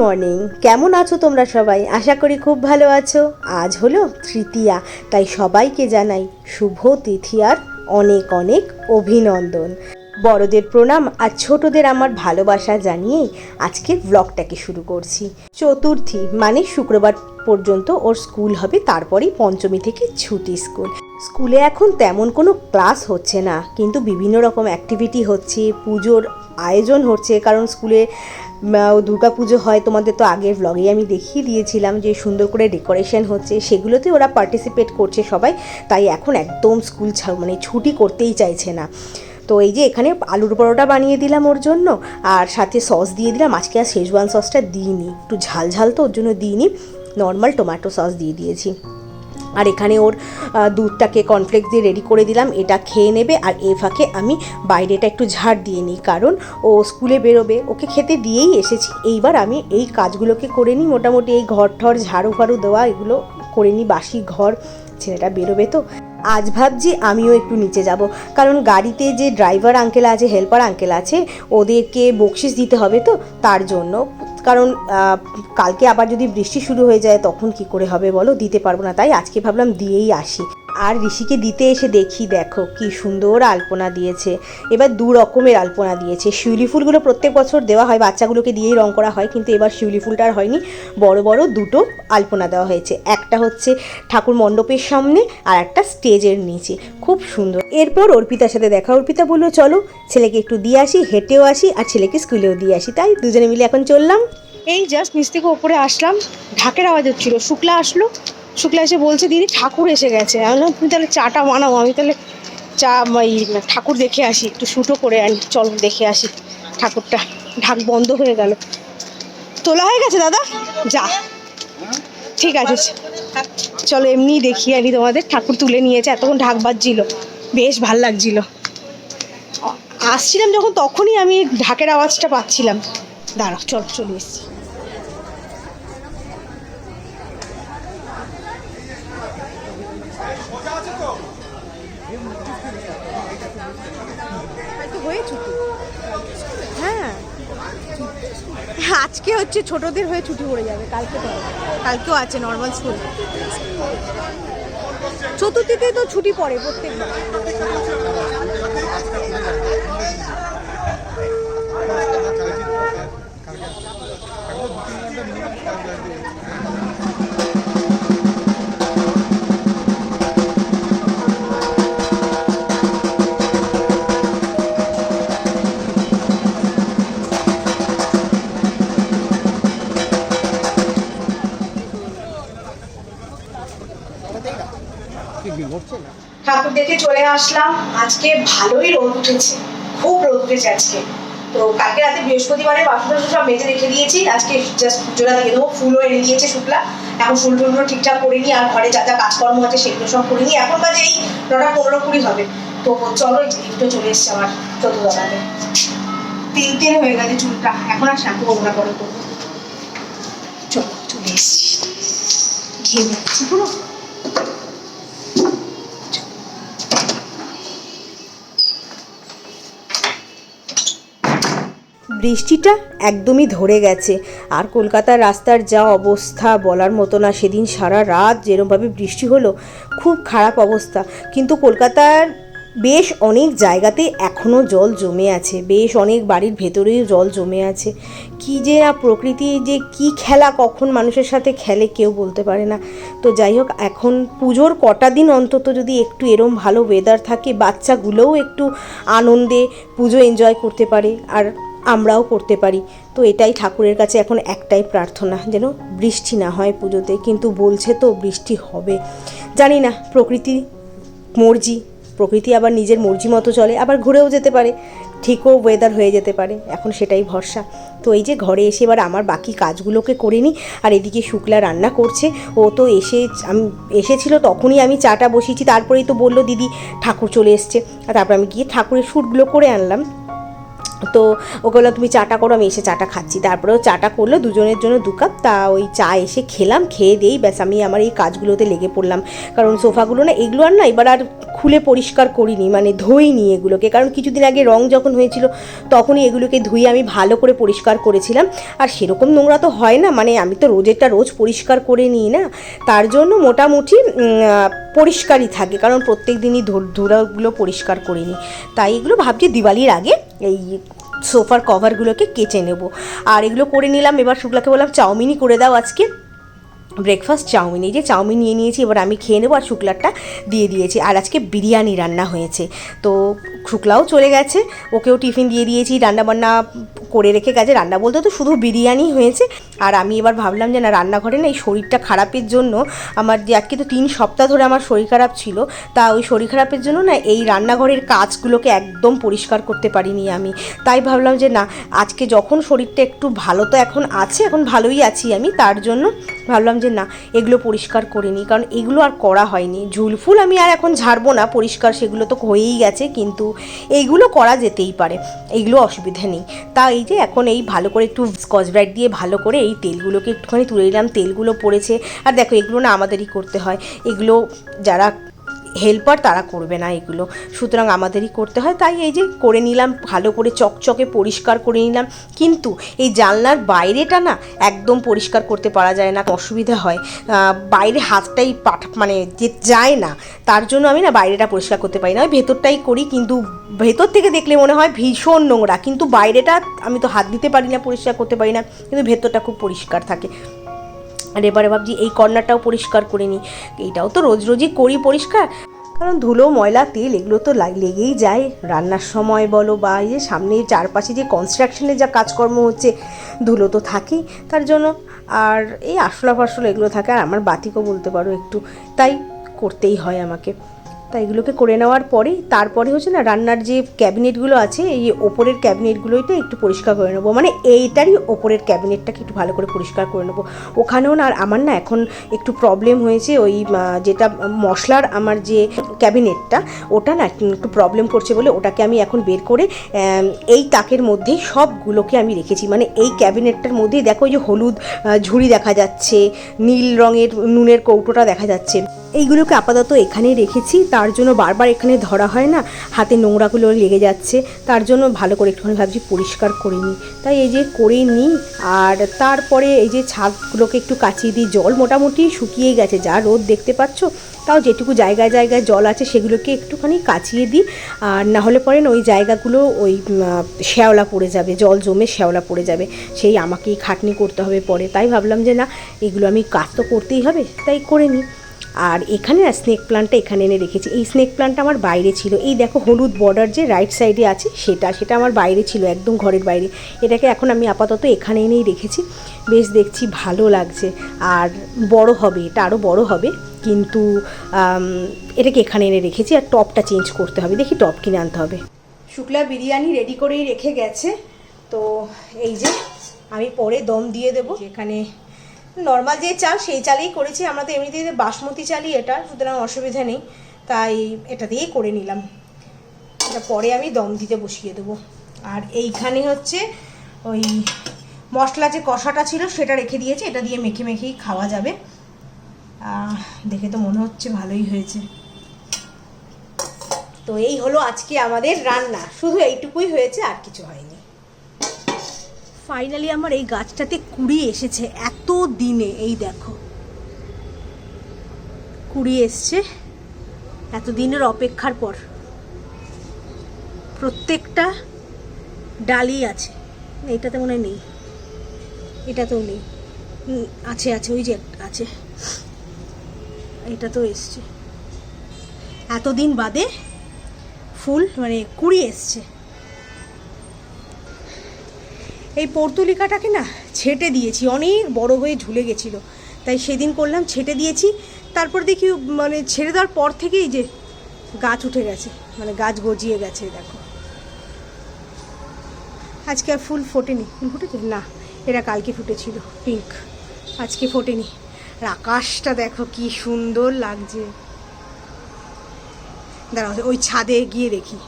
Morning কেমন আছো তোমরা সবাই? আশা করি খুব ভালো আছো। আজ হলো তৃতীয়া, তাই সবাইকে জানাই শুভ তিথি আর অনেক অনেক অভিনন্দন। বড়দের প্রণাম আর ছোটদের আমার ভালোবাসা জানিয়ে আজকে ব্লগটাকে শুরু করছি। চতুর্থী মানে শুক্রবার পর্যন্ত ওর স্কুল হবে, তারপরেই পঞ্চমী থেকে ছুটি স্কুল। স্কুলে এখন তেমন কোনো ক্লাস হচ্ছে না, কিন্তু বিভিন্ন রকম অ্যাক্টিভিটি হচ্ছে, পুজোর আয়োজন হচ্ছে, কারণ স্কুলে দুর্গা পুজো হয় তোমাদের তো আগের ব্লগেই আমি দেখিয়ে দিয়েছিলাম যে সুন্দর করে ডেকোরেশন হচ্ছে, সেগুলোতে ওরা পার্টিসিপেট করছে সবাই, তাই এখন একদম স্কুল মানে ছুটি করতেই চাইছে না। তো এই যে এখানে আলুর পরোটা বানিয়ে দিলাম ওর জন্য, আর সাথে সস দিয়ে দিলাম, আজকে আর শেজওয়ান সসটা দিইনি, একটু ঝাল ঝাল তো ওর জন্য দিইনি নর্মাল টমেটো সস দিয়ে দিয়েছি। আর এখানে ওর দুধটাকে কর্নফ্লেক্স দিয়ে রেডি করে দিলাম, এটা খেয়ে নেবে আর এ ফাঁকে আমি বাইরেটা একটু ঝাড় দিয়ে নিই, কারণ ও স্কুলে বেরোবে, ওকে খেতে দিয়েই এসেছি। এইবার আমি এই কাজগুলোকে করে নিই, মোটামুটি এই ঘর ঠর, ঝাড়ু ফাড়ু দেওয়া, এগুলো করে নিই, বাসি ঘর, ছেলেটা বেরোবে তো। আজ ভাবছি আমিও একটু নিচে যাব, কারণ গাড়িতে যে ড্রাইভার আঙ্কেল আছে হেল্পার আঙ্কেল আছে, ওদেরকে বকশিস দিতে হবে তো, তার জন্য কারণ কালকে আবার যদি বৃষ্টি শুরু হয়ে যায়, তখন কি করে হবে বলো? দিতে পারব না, তাই আজকে ভাবলাম দিয়েই আসি। আর ঋষিকে দিতে এসে দেখি, দেখো কি সুন্দর আলপনা দিয়েছে। এবার দু রকমের আলপনা দিয়েছে। শিউলি ফুলগুলো প্রত্যেক বছর দেওয়া হয়, বাচ্চাগুলোকে দিয়েই রং করা হয়, কিন্তু এবার শিউলি ফুলটা আর হয়নি। বড় বড় দুটো আলপনা দেওয়া হয়েছে। একটা হচ্ছে ঠাকুর মণ্ডপের সামনে আর একটা স্টেজের নিচে। খুব সুন্দর। এরপর অর্পিতার সাথে দেখা। অর্পিতা বলল, চলো, ছেলেকে একটু দিয়ে আসি, হেঁটেও আসি আর ছেলেকে স্কুলেও দিয়ে আসি। তাই দুজনে মিলে এখন চললাম। এই জাস্ট নিচ থেকে ওপরে আসলাম। ঢাকের আওয়াজ হচ্ছিল। শুক্লা আসলো। শুক্লা এসে বলছে, দিদি, ঠাকুর এসে গেছে। আমি তুমি তাহলে চাটা বানাও, আমি তাহলে চা এই ঠাকুর দেখে আসি, একটু শ্যুটও করে আনি। চল দেখে আসি ঠাকুরটা। ঢাক বন্ধ হয়ে গেল। তোলা হয়ে গেছে, দাদা? যা। ঠিক আছে, চলো এমনি দেখিয়ে আনি তোমাদের। ঠাকুর তুলে নিয়েছে, এতক্ষণ ঢাক বাজছিল। বেশ ভালো লাগছিল। আসছিলাম যখন, তখনই আমি ঢাকের আওয়াজটা পাচ্ছিলাম। দাঁড়াও, চল, চলে এসছি হয়ে ছুটি হ্যাঁ আজকে হচ্ছে ছোটদের হয়ে ছুটি পড়ে যাবে, কালকে তো কালকেও আছে নর্মাল স্কুল চতুর্থীতে তো ছুটি পড়ে প্রত্যেকবার। আসলাম। আজকে ভালোই রোদ উঠেছে। খুব রোদ উঠেছে আজকে। তো কালকে রাতে বৃহস্পতিবারে বাসন সব মেজে রেখে দিয়েছি। আজকে জাস্ট পুজোটা দিয়ে দেবো। ফুলও এনে দিয়েছে শুক্লা। এখন ফুল টুলগুলো ঠিকঠাক করে নিই আর ঘরে যা যা কাজকর্ম আছে সেগুলো সব করে নিই এখন বাজে এই নটা পনেরো কুড়ি হবে। তো চলো যে চলে এসছে আমার চতুর্দাতে তিন তিন হয়ে গেছে চুলটা। এখন আর শ্যাম্পু করব না পরে করব। চলো, চলে এসছি। ঘেমে পুরো। বৃষ্টিটা একদমই ধরে গেছে। আর কলকাতার রাস্তার যা অবস্থা বলার মতো না, সেদিন সারা রাত যেরমভাবে বৃষ্টি হলো, খুব খারাপ অবস্থা। কিন্তু কলকাতার বেশ অনেক জায়গাতে এখনও জল জমে আছে, বেশ অনেক বাড়ির ভেতরেও জল জমে আছে। কি যে না প্রকৃতি যে কি খেলা, কখন মানুষের সাথে খেলে কেউ বলতে পারে না। তো যাই হোক, এখন পুজোর কটা দিন অন্তত যদি একটু এরম ভালো ওয়েদার থাকে, বাচ্চাগুলোও একটু আনন্দে পুজো এনজয় করতে পারে। আর আমরাও করতে পারি। তো এটাই ঠাকুরের কাছে এখন একটাই প্রার্থনা, যেন বৃষ্টি না হয় পুজোতে। কিন্তু বলছে তো বৃষ্টি হবে। জানি না, প্রকৃতি মর্জি। প্রকৃতি আবার নিজের মর্জি মতো চলে, আবার ঘুরেও যেতে পারে। ঠিকও ওয়েদার হয়ে যেতে পারে, এখন সেটাই ভরসা। তো এই যে ঘরে এসে এবার আমার বাকি কাজগুলোকে করে নিই, আর এদিকে শুক্লা রান্না করছে। ও তো এসে আমি, এসেছিল তখনই আমি চাটা বসিয়েছি, তারপরেই তো বলল, দিদি, ঠাকুর চলে এসছে। আর তারপর আমি গিয়ে ঠাকুরের শ্যুটগুলো করে আনলাম। তো ওকে বললাম, তুমি চাটা করো, আমি এসে চাটা খাচ্ছি। তারপরেও চাটা করল, দুজনের জন্য দু কাপ। তা ওই চা এসে খেলাম, খেয়ে দিয়েই ব্যাস, আমি আমার এই কাজগুলোতে লেগে পড়লাম। কারণ সোফাগুলো না, এগুলো আর না, এবার আর খুলে পরিষ্কার করিনি মানে ধুইনি এগুলোকে। কারণ কিছুদিন আগে রং যখন হয়েছিল, তখনই এগুলোকে ধুয়ে আমি ভালো করে পরিষ্কার করেছিলাম। আর সেরকম নোংরা তো হয় না মানে আমি তো রোজেরটা রোজ পরিষ্কার করে নিই না। তার জন্য মোটামুটি পরিষ্কারই থাকে, কারণ প্রত্যেক দিনই ধুলাগুলো পরিষ্কার করে নিই তাই এগুলো ভাবছি দিওয়ালির আগে, এই সোফার কভারগুলোকে কেচে নেব। আর এগুলো করে নিলাম। এবার শুক্লাকে বললাম, চাউমিনই করে দাও আজকে। Breakfast chowmein. এই যে চাউমিন নিয়ে নিয়েছি, এবার আমি খেয়ে নেব আর শুক্লারটা দিয়ে দিয়েছি। আর আজকে বিরিয়ানি রান্না হয়েছে। তো শুক্লাও চলে গেছে। ওকেও টিফিন দিয়ে দিয়েছি। রান্না বান্না করে রেখে গেছে রান্না বলতে তো শুধু বিরিয়ানি হয়েছে। আর আমি এবার ভাবলাম যে না, রান্নাঘরে না এই শরীরটা খারাপের জন্য আমার যে আজকে তো তিন সপ্তাহ ধরে আমার শরীর খারাপ ছিল, তা ওই শরীর খারাপের জন্য না এই রান্নাঘরের কাজগুলোকে একদম পরিষ্কার করতে পারিনি আমি। তাই ভাবলাম যে না, আজকে যখন শরীরটা একটু ভালো তো এখন আছে, এখন ভালোই আছি আমি, তার জন্য ভাবলাম যে না, এগুলো পরিষ্কার করে নিই। কারণ এগুলো আর করা হয়নি। ঝুলফুল আমি আর এখন ঝাড়বো না, পরিষ্কার সেগুলো তো হয়েই গেছে, কিন্তু এইগুলো করা যেতেই পারে এইগুলো অসুবিধা নেই। তা এই যে এখন এই ভালো করে একটু স্কচ ব্রাইট দিয়ে ভালো করে এই তেলগুলোকে একটুখানি তুলে নিলাম। তেলগুলো পড়েছে। আর দেখো, এগুলো না আমাদেরই করতে হয়। এগুলো যারা হেল্পার তারা করবে না এগুলো। সুতরাং আমাদেরই করতে হয়। তাই এই যে করে নিলাম, ভালো করে চকচকে পরিষ্কার করে নিলাম। কিন্তু এই জানলার বাইরেটা না একদম পরিষ্কার করতে পারা যায় না, অসুবিধা হয়। বাইরে হাতটাই পাঠ মানে যে যায় না, তার জন্য আমি না বাইরেটা পরিষ্কার করতে পারি না। ভেতরটাই করি, কিন্তু ভেতর থেকে দেখলে মনে হয় ভীষণ নোংরা। কিন্তু বাইরেটা আমি তো হাত দিতে পারি না, পরিষ্কার করতে পারি না। কিন্তু ভেতরটা খুব পরিষ্কার থাকে। আর এবারে ভাবছি এই কর্নারটাও পরিষ্কার করে নিই। এইটাও তো রোজ রোজই করি পরিষ্কার। কারণ ধুলো, ময়লা, তেল, এগুলো তো লাগ- লেগেই যায়। রান্নার সময় বলো বা এই যে সামনে চারপাশে যে কনস্ট্রাকশনের যা কাজকর্ম হচ্ছে, ধুলো তো থাকেই। তার জন্য আর এই আসলা ফাসলা এগুলো থাকে। আর আমার বাতিকও বলতে পারো একটু। তাই করতেই হয় আমাকে। তাই এগুলোকে করে নেওয়ার পরেই তারপরে হচ্ছে না রান্নার যে ক্যাবিনেটগুলো আছে, এই ওপরের ক্যাবিনেটগুলোইটা একটু পরিষ্কার করে নেব। মানে এইটারই ওপরের ক্যাবিনেটটাকে একটু ভালো করে পরিষ্কার করে নেব। ওখানেও না আর আমার না এখন একটু প্রবলেম হয়েছে ওই যেটা মশলার আমার যে ক্যাবিনেটটা, ওটা না একটু প্রবলেম করছে বলে ওটাকে আমি এখন বের করে এই তাকের মধ্যেই সবগুলোকে আমি রেখেছি। মানে এই ক্যাবিনেটটার মধ্যেই দেখো ওই যে হলুদ ঝুড়ি দেখা যাচ্ছে, নীল রঙের নুনের কৌটোটা দেখা যাচ্ছে। এইগুলোকে আপাতত এখানেই রেখেছি। তার জন্য বারবার এখানে ধরা হয় না, হাতে নোংরাগুলো লেগে যাচ্ছে, তার জন্য ভালো করে একটুখানি ভাবছি পরিষ্কার করে নিই। তাই এই যে করে নিই, আর তারপরে এই যে ছাদগুলোকে একটু কাচিয়ে দিই, জল মোটামুটি শুকিয়ে গেছে, যা রোদ দেখতে পাচ্ছ, তাও যেটুকু জায়গায় জায়গায় জল আছে সেগুলোকে একটুখানি কাচিয়ে দিই, আর না হলে পরে ওই জায়গাগুলো ওই শ্যাওলা পড়ে যাবে, জল জমে শ্যাওলা পড়ে যাবে, সেই আমাকেই খাটনি করতে হবে পরে। তাই ভাবলাম যে না, এগুলো আমি কাজ তো করতেই হবে, তাই করে নিই। আর এখানে না স্নেক প্লান্টটা এখানে এনে রেখেছি। এই স্নেক প্লান্টটা আমার বাইরে ছিল। এই দেখো হলুদ বর্ডার যে রাইট সাইডে আছে, সেটা সেটা আমার বাইরে ছিল, একদম ঘরের বাইরে। এটাকে এখন আমি আপাতত এখানে এনেই রেখেছি। বেশ দেখছি ভালো লাগছে। আর বড় হবে, এটা আরও বড় হবে, কিন্তু এটাকে এখানে এনে রেখেছি আর টপটা চেঞ্জ করতে হবে। দেখি টপ কিনে আনতে হবে। শুক্লা বিরিয়ানি রেডি করেই রেখে গেছে। তো এই যে, আমি পরে দম দিয়ে দেবো। যেখানে নর্মাল যে চাল, সেই চালেই করেছি। আমরা তো এমনিতেই যে বাসমতি চালই এটা, সুতরাং অসুবিধা নেই। তাই এটা দিয়েই করে নিলাম। এটা পরে আমি দম দিতে বসিয়ে দেবো। আর এইখানে হচ্ছে ওই মশলা যে কষাটা ছিল, সেটা রেখে দিয়েছি। এটা দিয়ে মেখে মেখেই খাওয়া যাবে। দেখে তো মনে হচ্ছে ভালোই হয়েছে। তো এই হলো আজকে আমাদের রান্না। শুধু এইটুকুই হয়েছে, আর কিছু হয়নি। ফাইনালি আমার এই গাছটাতে কুড়ি এসেছে, এত দিনে, এই দেখো। কুড়ি এসছে, এত দিনের অপেক্ষার পর। প্রত্যেকটা ডালই আছে, এইটাতে মনে হয় নেই, এটাতেও নেই। আছে আছে, ওই যে আছে, এটাতেও এসছে। এতদিন বাদে ফুল মানে কুড়ি এসছে। এই পর্তুলিকাটাকে না ছেটে দিয়েছি, অনেক বড় হয়ে ঝুলে গেছিল। তাই সেদিন করলাম, ছেটে দিয়েছি। তারপর দেখি মানে ছেড়ে দেওয়ার পর থেকেই যে গাছ উঠে গেছে মানে গাছ গজিয়ে গেছে, দেখো। আজকে আর ফুল ফোটেনি। ফুল ফুটেছে? না, এরা কালকে ফুটেছিল পিঙ্ক আজকে ফোটেনি। আর আকাশটা দেখো কি সুন্দর লাগছে। দাঁড়াও, ওই ছাদে গিয়ে দেখি।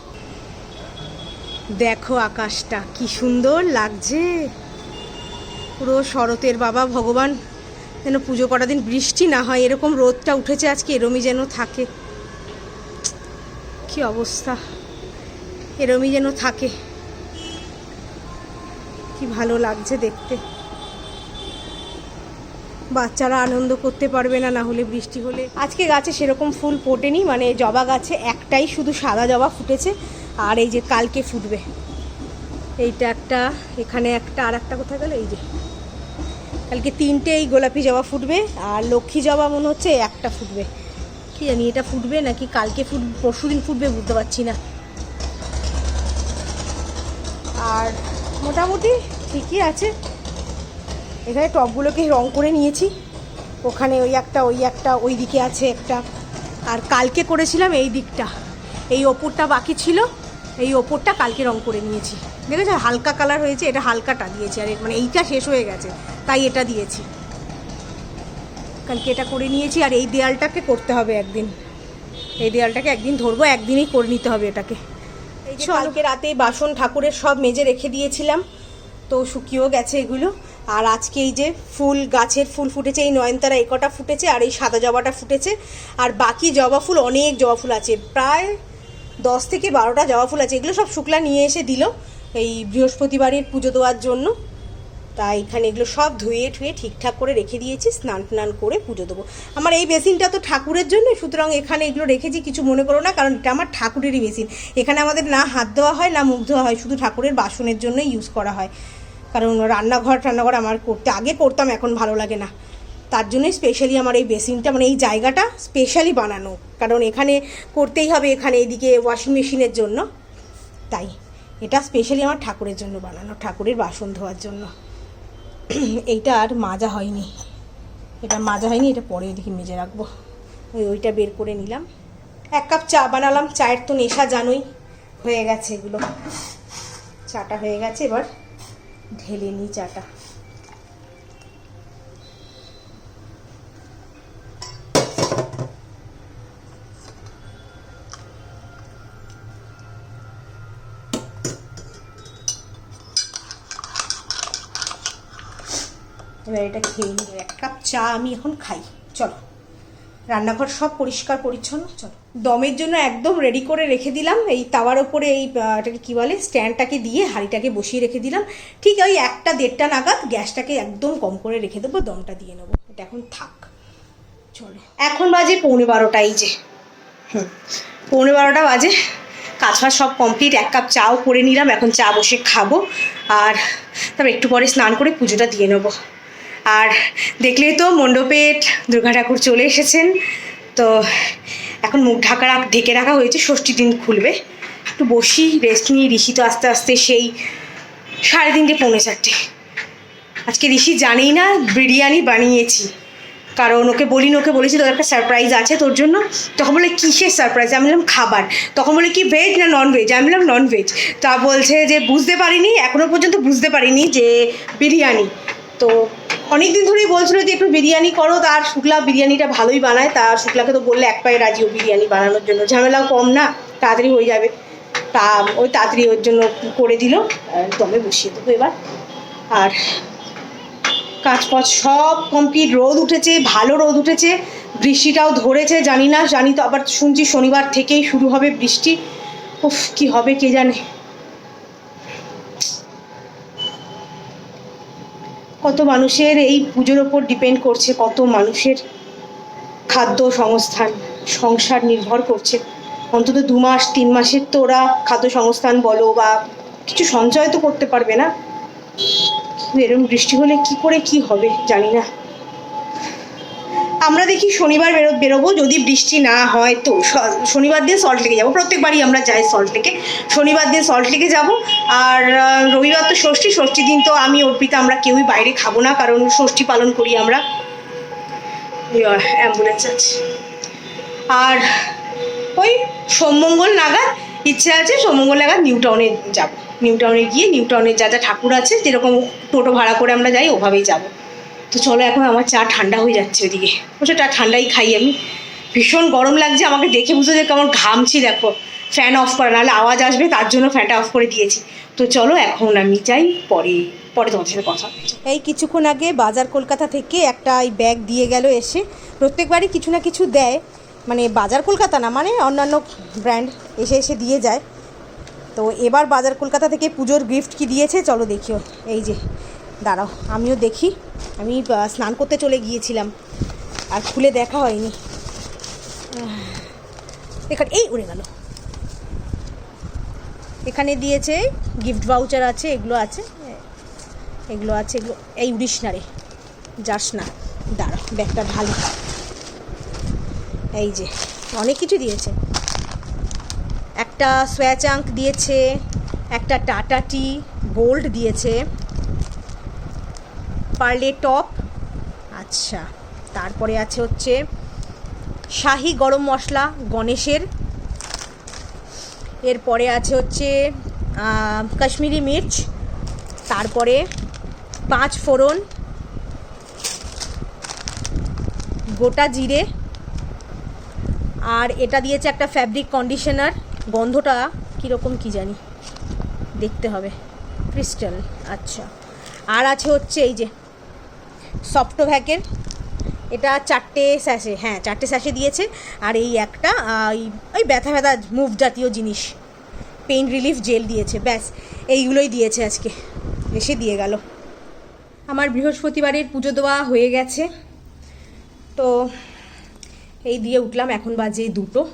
দেখো আকাশটা, কি সুন্দর লাগছে। পুরো শরতের বাবা, ভগবান। যেন পুজো করার দিন বৃষ্টি না হয়, এরকম রোদটা উঠেছে আজকে, এরমই যেন থাকে। কি অবস্থা। এরমই যেন থাকে। কি ভালো লাগছে দেখতে। বাচ্চারা আনন্দ করতে পারবে না না হলে বৃষ্টি হলে। আজকে গাছে সেরকম ফুল ফোটেনি মানে জবা গাছে একটাই শুধু সাদা জবা ফুটেছে। আর এই যে কালকে ফুটবে। এইটা একটা, এখানে একটা, আর একটা কোথায় গেল? এই যে। কালকে তিনটে এই গোলাপি জবা ফুটবে, আর লক্ষ্মী জবা মনে হচ্ছে একটা ফুটবে। কি জানি, এটা ফুটবে নাকি কালকে ফুট, পরশু দিন ফুটবে বুঝতে পারছি না। আর মোটামুটি ঠিকই আছে। এখানে টবগুলোকে রং করে নিয়েছি। ওখানে ওই একটা ওই একটা, ওই দিকে আছে একটা। আর কালকে করেছিলাম এই দিকটা। এই ওপরটা বাকি ছিল। এই ওপরটা কালকে রং করে নিয়েছি। দেখেছ হালকা কালার হয়েছে এটা হালকাটা দিয়েছি আর মানে এইটা শেষ হয়ে গেছে তাই এটা দিয়েছি। কালকে এটা করে নিয়েছি আর এই দেয়ালটাকে করতে হবে একদিন। এই দেয়ালটাকে একদিন ধরবো একদিনই করে নিতে হবে এটাকে। এই যে কালকে রাতে বাসন ঠাকুরের সব মেজে রেখে দিয়েছিলাম তো শুকিয়েও গেছে এগুলো। আর আজকে এই যে ফুল গাছের ফুল ফুটেছে এই নয়নতারা এই কটা ফুটেছে আর এই সাদা জবাটা ফুটেছে। আর বাকি জবা ফুল অনেক জবা ফুল আছে প্রায় দশ থেকে বারোটা জবা ফুল আছে, এগুলো সব শুক্লা নিয়ে এসে দিল এই বৃহস্পতিবারের পুজো দেওয়ার জন্য। তাই এখানে এগুলো সব ধুয়ে ঠুয়ে ঠিকঠাক করে রেখে দিয়েছি, স্নান টান করে পুজো দেবো। আমার এই বেসিনটা তো ঠাকুরের জন্য সুতরাং এখানে এগুলো রেখেছি, কিছু মনে করো না, কারণ এটা আমার ঠাকুরেরই বেসিন এখানে আমাদের না হাত দেওয়া হয়, না মুখ ধোয়া হয়, শুধু ঠাকুরের বাসনের জন্যই ইউজ করা হয়। কারণ রান্নাঘর টান্নাঘর আমার করতে, আগে করতাম, এখন ভালো লাগে না। তার জন্যই স্পেশালি আমার এই বেসিনটা মানে এই জায়গাটা স্পেশালি বানানো। কারণ এখানে করতেই হবে এখানে, এদিকে ওয়াশিং মেশিনের জন্য। তাই, এটা স্পেশালি আমার ঠাকুরের জন্য বানানো, ঠাকুরের বাসন ধোয়ার জন্য। এইটা আর মাজা হয়নি। এটা মাজা হয়নি, এটা পরে ওইদিকে মেজে রাখব। ওই ওইটা বের করে নিলাম। এক কাপ চা বানালাম, চায়ের তো নেশা জানোই, হয়ে গেছে এগুলো। চাটা হয়ে গেছে, এবার ঢেলে নিই চাটা। এবার এটা খেয়ে নিই এক কাপ চা আমি এখন খাই। চলো। রান্নাঘর সব পরিষ্কার, পরিচ্ছন্ন। চলো। দমের জন্য একদম রেডি করে রেখে দিলাম। এই তাওয়ার ওপরে এই এটাকে কী বলে? স্ট্যান্ডটাকে দিয়ে হাঁড়িটাকে বসিয়ে রেখে দিলাম। ঠিক ওই একটা, দেড়টা নাগাদ গ্যাসটাকে একদম কম করে রেখে দেবো, দমটা দিয়ে নেব। এটা এখন থাক। চলো। এখন বাজে পৌনে বারোটাই যে। হুম। পৌনে বারোটা বাজে। কাজ ফাজ সব কমপ্লিট এক কাপ চাও করে নিলাম। এখন চা বসে খাব। আর তারপর একটু পরে স্নান করে পুজোটা দিয়ে নেব। আর দেখলেই তো মণ্ডপের দুর্গা ঠাকুর চলে এসেছেন। তো এখন মুখ ঢাকা রাখ- ঢেকে রাখা হয়েছে, ষষ্ঠী দিন খুলবে। একটু বসি রেস্ট নিয়ে ঋষি তো আস্তে আস্তে সেই সাড়ে তিনটে, পৌনে চারটে। আজকে ঋষি জানেই না, বিরিয়ানি বানিয়েছি। কারণ ওকে বলিনি ওকে বলেছি, তোর একটা সারপ্রাইজ আছে তোর জন্য। তখন বলে, কিসের সারপ্রাইজ আমি বললাম, খাবার। তখন বলে, কি ভেজ না নন ভেজ আমি বললাম নন ভেজ তা বলছে যে, বুঝতে পারিনি এখনও পর্যন্ত বুঝতে পারিনি যে, বিরিয়ানি। তো অনেক দিন ধরেই বলছিল যে একটু বিরিয়ানি করো তার শুক্লা বিরিয়ানিটা ভালোই বানায় তার শুক্লাকে তো বললে এক পায়ে রাজি ও বিরিয়ানি বানানোর জন্য। ঝামেলাও কম না, তাড়াতাড়ি হয়ে যাবে। তা ওই তাড়াতাড়ি ওর জন্য করে দিল দমে বসিয়ে দেবো এবার। আর কাজ ফাজ সব কমপ্লিট রোদ উঠেছে, ভালো রোদ উঠেছে, বৃষ্টিটাও ধরেছে, জানি না, জানি তো আবার শুনছি শনিবার থেকেই শুরু হবে বৃষ্টি। উফ, কি হবে কে জানে। কত মানুষের এই পুজোর ওপর ডিপেন্ড করছে, কত মানুষের খাদ্য সংস্থান, সংসার নির্ভর করছে। অন্তত দু মাস, তিন মাসের তো ওরা খাদ্য সংস্থান বলো বা কিছু সঞ্চয় তো করতে পারবে না। এরকম বৃষ্টি হলে কি করে কি হবে জানি না। আমরা দেখি শনিবার বেরো বেরোবো, যদি বৃষ্টি না হয় তো শনিবার দিন সল্ট লেকে যাব। প্রত্যেকবারই আমরা যাই সল্ট লেকে শনিবার দিন সল্ট লেকে যাব। আর রবিবার তো ষষ্ঠী। ষষ্ঠী দিন তো আমি, অর্পিতা, আমরা কেউই বাইরে খাব না, কারণ ষষ্ঠী পালন করি আমরা। অ্যাম্বুলেন্স আছে। আর ওই সোমমঙ্গল নাগাদ ইচ্ছে আছে, সোমমঙ্গল নাগাদ নিউ টাউনে যাব। নিউ টাউনে গিয়ে নিউ টাউনে যা যা ঠাকুর আছে, যেরকম টোটো ভাড়া করে আমরা যাই, ওভাবেই যাব। তো চলো এখন আমার চা ঠান্ডা হয়ে যাচ্ছে ওদিকে। অবশ্য চা ঠান্ডাই খাই আমি। ভীষণ গরম লাগছে আমাকে দেখে বুঝতে যে কেমন ঘামছি, দেখো। ফ্যান অফ করা, নাহলে আওয়াজ আসবে, তার জন্য ফ্যানটা অফ করে দিয়েছি। তো চলো এখন আমি চাই পরে পরে তোমাদের সাথে কথা এই কিছুক্ষণ আগে বাজার কলকাতা থেকে একটা এই ব্যাগ দিয়ে গেল এসে। প্রত্যেকবারই কিছু না কিছু দেয়। মানে বাজার কলকাতা না মানে অন্যান্য ব্র্যান্ড এসে এসে দিয়ে যায়। তো এবার বাজার কলকাতা থেকে পুজোর গিফট কি দিয়েছে, চলো দেখিও। এই যে দাঁড়াও, আমিও দেখি। আমি স্নান করতে চলে গিয়েছিলাম, আর খুলে দেখা হয়নি। এখানে, এই উড়ে গেল। এখানে দিয়েছে গিফট ভাউচার আছে, এগুলো আছে। এগুলো আছে, এগুলো, এই উড়িস না রে, যাস না। দাঁড়া, ব্যাগটা ভালো এই যে, অনেক কিছু দিয়েছে। একটা সোয়াচ আঙ্ক দিয়েছে, একটা টাটা টি গোল্ড দিয়েছে। পার্লে টপ। আচ্ছা তারপরে আছে হচ্ছে শাহি গরম মশলা গণেশের। এরপরে আছে হচ্ছে কাশ্মীরি মির্চ। তারপরে পাঁচ ফোড়ন। গোটা জিরে। আর এটা দিয়েছে একটা ফ্যাব্রিক কন্ডিশনার গন্ধটা কীরকম কি জানি? দেখতে হবে। ক্রিস্টাল আচ্ছা। আর আছে হচ্ছে এই যে সফটোভ্যাকের এটা চারটে স্যাশে হ্যাঁ চারটে স্যাশে দিয়েছে। আর এই একটা ওই ওই ব্যথা ব্যথা মুভ জাতীয় জিনিস। পেইন রিলিফ জেল দিয়েছে, ব্যাস, এইগুলোই দিয়েছে আজকে। এসে দিয়ে গেল। আমার বৃহস্পতিবারের পুজো দেওয়া হয়ে গেছে। তো এই দিয়ে উঠলাম এখন বাজে দুটো।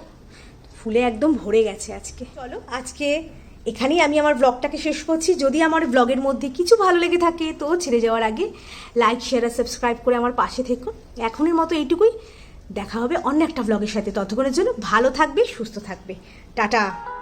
ফুলে একদম ভরে গেছে আজকে। চলো, আজকে এখানেই আমি আমার ব্লগটাকে শেষ করছি। যদি আমার ব্লগের মধ্যে কিছু ভালো লেগে থাকে, তো ছেড়ে যাওয়ার আগে লাইক শেয়ার আর সাবস্ক্রাইব করে আমার পাশে থেকো। এখনের মতো এইটুকুই। দেখা হবে অন্য একটা ব্লগের সাথে। ততক্ষণের জন্য ভালো থাকবে, সুস্থ থাকবে। টাটা!